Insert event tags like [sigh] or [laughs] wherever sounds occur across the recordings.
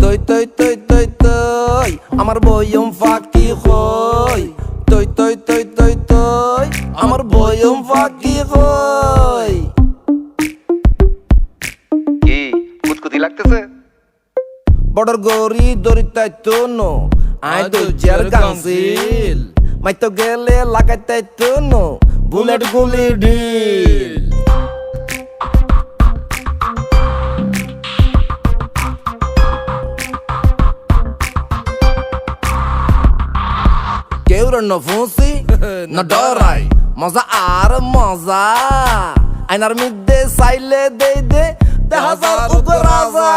তৈ তৈ তৈ তৈ আমার বয়ম ফাঁকি হই তৈ তৈ তৈ তৈ তৈ আমার বয়ম ফাঁকি হই কি কুতকুতি লাগতেছে? বর্ডার গরি দড়ি তাই তো নো আই তো চেয়ার কাউন্সিল। মাই তো গেলে লাগাই তাই তো নো বুলেট গুলি ডিল। কেউ ন ফুসি না ডরাই মজা আর মজা আইনার মধ্যে সাইলে দে দে দেখা যাও রাজা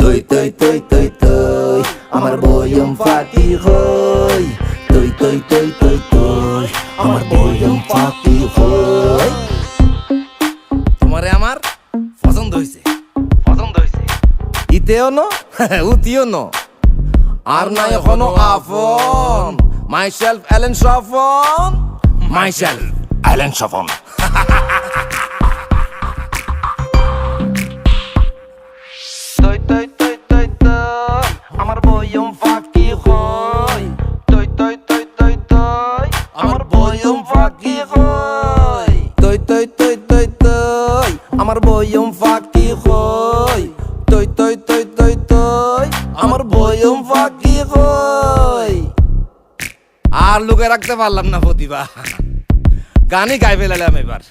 তৈ তৈ তৈ তৈ তৈ আমার বয়ম ফাঁকি হই তৈ তৈ তৈ তৈ তৈ আমার বয়ম ফাঁকি ইতেও ন? [laughs] উতিও ন? আর নাই এখনও আফন মাই সেলফ এলেন সফন মাই সেলফ এলেন সফন আমার বয়ম ফাঁকি হই তৈ তৈ তৈ তৈ তৈ আমার বয়ম ফাঁকি হই তৈ তৈ তৈ তৈ তৈ আমার বয়ম ফাঁকি তৈ তৈ তৈ তৈ আর লুকে রাখতে পারলাম না প্রতিভা। গানই গাই ফেলালাম এবার।